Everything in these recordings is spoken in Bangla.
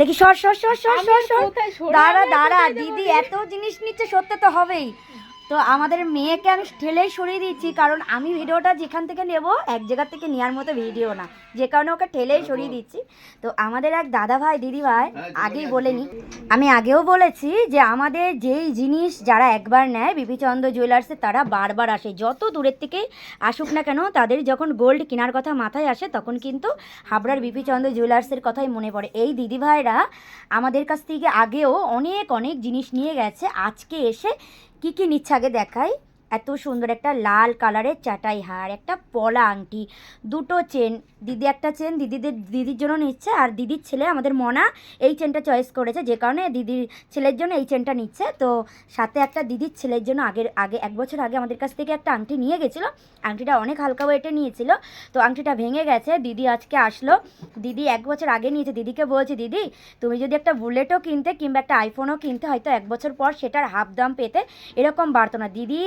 দেখি সর সর সর সর সর। সর দাঁড়া দাঁড়া দিদি এত জিনিস নিচ্ছে সত্যি তো হবেই। তো আমাদের মেয়েকে আমি ঠেলেই সরিয়ে দিচ্ছি কারণ আমি ভিডিওটা যেখান থেকে নেব এক জায়গা থেকে নেওয়ার মতো ভিডিও না। যে কারণে ওকে ঠেলেই সরিয়ে দিচ্ছি। তো আমাদের এক দাদা ভাই দিদি ভাই আগেই বলেনি। আমি আগেও বলেছি যে আমাদের যেই জিনিস যারা একবার নেয় বিপিচন্দ্র জুয়েলার্সে তারা বারবার আসে। যত দূরের থেকেই আসুক না কেন তাদের যখন গোল্ড কেনার কথা মাথায় আসে তখন কিন্তু হাবড়ার বিপিচন্দ্র জুয়েলার্সের কথাই মনে পড়ে। এই দিদি ভাইরা আমাদের কাছ থেকে আগেও অনেক অনেক জিনিস নিয়ে গেছে। আজকে এসে কি কি নিচ্ছে আগে দেখাই? এত সুন্দর একটা লাল কালারের চাটাই হার, একটা পলা আংটি, দুটো চেন। দিদি একটা চেন, দিদিদের, দিদির জন্য নিচ্ছে আর দিদির ছেলে, আমাদের মনা, এই চেনটা চয়েস করেছে। যে কারণে দিদির ছেলের জন্য এই চেনটা নিচ্ছে। তো সাথে একটা দিদির ছেলের জন্য আগের, আগে, এক বছর আগে আমাদের কাছ থেকে একটা আংটি নিয়ে গেছিল। আংটিটা অনেক হালকা ওয়েটে নিয়েছিল। তো আংটিটা ভেঙে গেছে। দিদি আজকে আসলো। দিদি এক বছর আগে নিয়েছে। দিদিকে বলছি, দিদি, তুমি যদি একটা বুলেটও কিনতে কিংবা একটা আইফোনও কিনতে হয়তো এক বছর পর সেটার হাফ দাম পেতে এরকম বাড়তো না। দিদি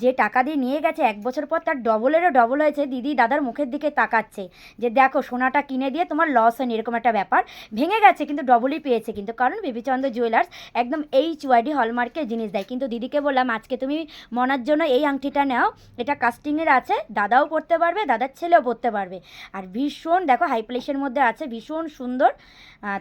যে টাকা দিয়ে নিয়ে গেছে, এক বছর পর তার ডবলেরও ডবল হয়েছে। দিদি দাদার মুখের দিকে তাকাচ্ছে যে, দেখো, সোনাটা কিনে দিয়ে তোমার লস হয়নি, এরকম একটা ব্যাপার। ভেঙে গেছে, কিন্তু ডবলই পেয়েছে। কিন্তু কারণ বিবিচন্দ্র জুয়েলার্স একদম এইচ ওয়াইডি হলমার্কের জিনিস দেয়। কিন্তু দিদিকে বললাম, আজকে তুমি মনার জন্য এই আংটিটা নাও। এটা কাস্টিংয়ের আছে। দাদাও পরতে পারবে, দাদার ছেলেও পরতে পারবে। আর ভীষণ, দেখো হাই প্লেসের মধ্যে আছে, ভীষণ সুন্দর।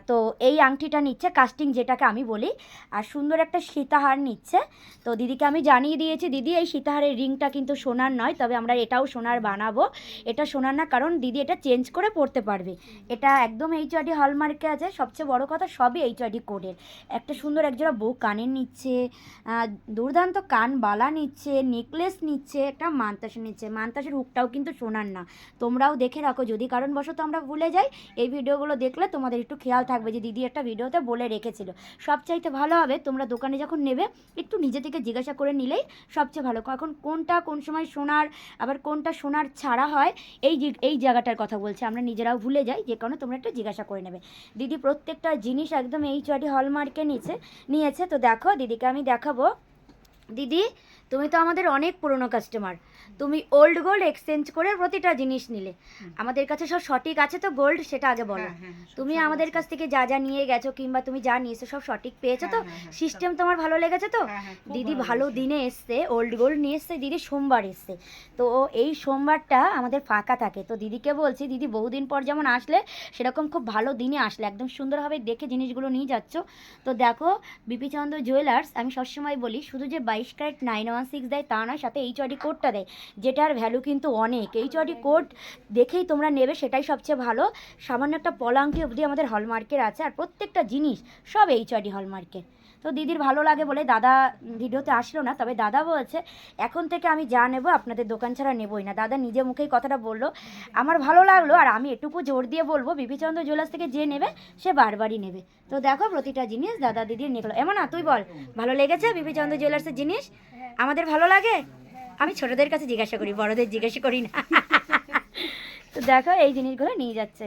তো এই আংটিটা নিচ্ছে কাস্টিং যেটাকে আমি বলি। আর সুন্দর একটা সীতাহার নিচ্ছে। তো দিদিকে আমি জানিয়ে দিয়েছি, দিদি, এই সীতাহারের রিংটা কিন্তু সোনার নয়, তবে আমরা এটাও সোনার বানাবো। এটা সোনার না, কারণ দিদি এটা চেঞ্জ করে পড়তে পারবে। এটা একদম এইচআরডি হলমার্কে আছে, সবচেয়ে বড় কথা সবই এইচআরডি কোডের একটা সুন্দর একজোড়া বউ কানের নিচ্ছে দুর্দান্ত কান বালা নিচ্ছে নেকলেস নিচ্ছে, একটা মান্তাসে নিচ্ছে। মান্তাসের হুকটাও কিন্তু সোনার না। তোমরাও দেখে রাখো, যদি কারণবশত আমরা ভুলে যাই, এই ভিডিওগুলো দেখলে তোমাদের একটু খেয়াল থাকবে যে দিদি একটা ভিডিওতে বলে রেখেছিল। সবচাইতে ভালো হবে, তোমরা দোকানে যখন নেবে, একটু নিজে থেকে জিজ্ঞাসা করে নিলেই সবচেয়ে ভালো। এখন কোনটা কোন সময় সোনার, আবার কোনটা সোনার ছাড়া হয়, এই এই জায়গাটার কথা বলছে। আমরা নিজেরাও ভুলে যাই, যে কারণে তোমরা একটু জিজ্ঞাসা করে নেবে। দিদি প্রত্যেকটা জিনিস একদম এই চটি হলমার্কে নিয়েছে নিয়েছে। তো দেখো, দিদিকে আমি দেখাবো। দিদি তুমি তো আমাদের অনেক পুরনো কাস্টমার তুমি ওল্ড গোল্ড এক্সচেঞ্জ করে প্রতিটা জিনিস নিলে। আমাদের কাছে সব সঠিক আছে তো গোল্ড সেটা আগে বলো। হ্যাঁ, হ্যাঁ, সব তুমি আমাদের কাছ থেকে যা যা নিয়ে গেছো কিংবা তুমি যা নিয়েছো সব সঠিক পেয়েছ তো? হ্যাঁ, হ্যাঁ, হ্যাঁ, সিস্টেম তোমার ভালো লেগেছে তো? হ্যাঁ, হ্যাঁ, দিদি ভালো ভালো দিনে এসছে ওল্ড গোল্ড নিয়ে এসছে দিদি সোমবার এসছে। তো এই সোমবারটা আমাদের ফাঁকা থাকে। তো দিদিকে বলছি দিদি বহুদিন পর যেমন আসলে সেরকম খুব ভালো দিনে আসলে। একদম সুন্দরভাবে দেখে জিনিসগুলো নিয়ে যাচ্ছ। তো দেখো বিপিচন্দ্র জুয়েলার্স আমি সবসময় বলি শুধু যে বাইশ ক্যারেট নাইন ওয়ান সিক্স দেয়, তা নয় সাথে এইচ ওয়াডি কোডটা দেয়, যেটার ভ্যালু কিন্তু অনেক। এইচ ওয়াডি কোড দেখেই তোমরা নেবে, সেটাই সবচেয়ে ভালো। সামান্য একটা পলাঙ্কি অবধি আমাদের হলমার্কের আছে, আর প্রত্যেকটা জিনিস সব এইচ ওয়াডি হলমার্কের তো দিদির ভালো লাগে বলে দাদা ভিডিওতে আসলো না, তবে দাদা বলছে, এখন থেকে আমি যা নেব আপনাদের দোকান ছাড়া নেবই না। দাদা নিজে মুখেই কথাটা বলল, আমার ভালো লাগল আর আমি এটুকু জোর দিয়ে বলব, বিপিচন্দ্র জুয়েলার্স থেকে যে নেবে, সে বারবারই নেবে। তো দেখো প্রতিটা জিনিস দাদা দিদির নিকলো এমন না, তুই বল, ভালো লেগেছে বিপিচন্দ্র জুয়েলার্সের জিনিস? আমাদের ভালো লাগে? আমি ছোটদের কাছে জিজ্ঞাসা করি, বড়দের জিজ্ঞাসা করি না। তো দেখো এই জিনিসগুলো নিয়ে যাচ্ছে।